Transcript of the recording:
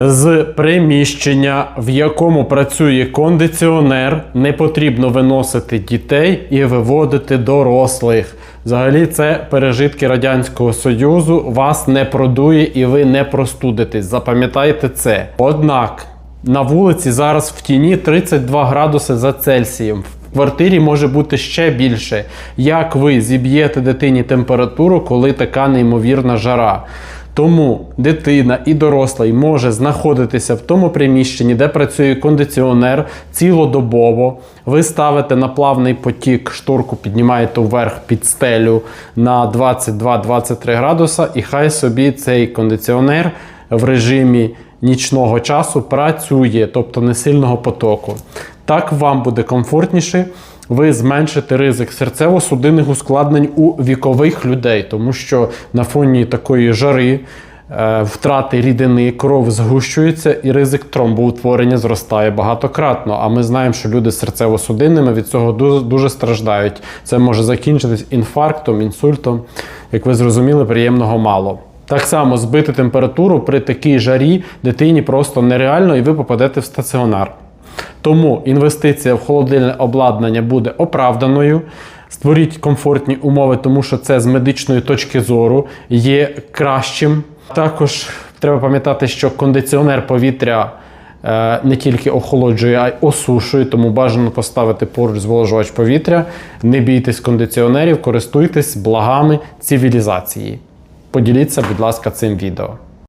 З приміщення, в якому працює кондиціонер, не потрібно виносити дітей і виводити дорослих. Взагалі, це пережитки Радянського Союзу, вас не продує і ви не простудитесь. Запам'ятайте це. Однак на вулиці зараз в тіні 32 градуси за Цельсієм. В квартирі може бути ще більше. Як ви зіб'єте дитині температуру, коли така неймовірна жара? Тому дитина і дорослий може знаходитися в тому приміщенні, де працює кондиціонер цілодобово. Ви ставите на плавний потік, шторку піднімаєте вверх під стелю на 22-23 градуса, і хай собі цей кондиціонер в режимі нічного часу працює, тобто не сильного потоку. Так вам буде комфортніше. Ви зменшите ризик серцево-судинних ускладнень у вікових людей, тому що на фоні такої жари, е, втрати рідини, кров згущується і ризик тромбоутворення зростає багатократно. А ми знаємо, що люди з серцево-судинними від цього дуже, дуже страждають. Це може закінчитись інфарктом, інсультом. Як ви зрозуміли, приємного мало. Так само збити температуру при такій жарі дитині просто нереально, і ви попадете в стаціонар. Тому інвестиція в холодильне обладнання буде оправданою. Створіть комфортні умови, тому що це з медичної точки зору є кращим. Також треба пам'ятати, що кондиціонер повітря е, не тільки охолоджує, а й осушує, тому бажано поставити поруч зволожувач повітря. Не бійтесь кондиціонерів, користуйтесь благами цивілізації. Поділіться, будь ласка, цим відео.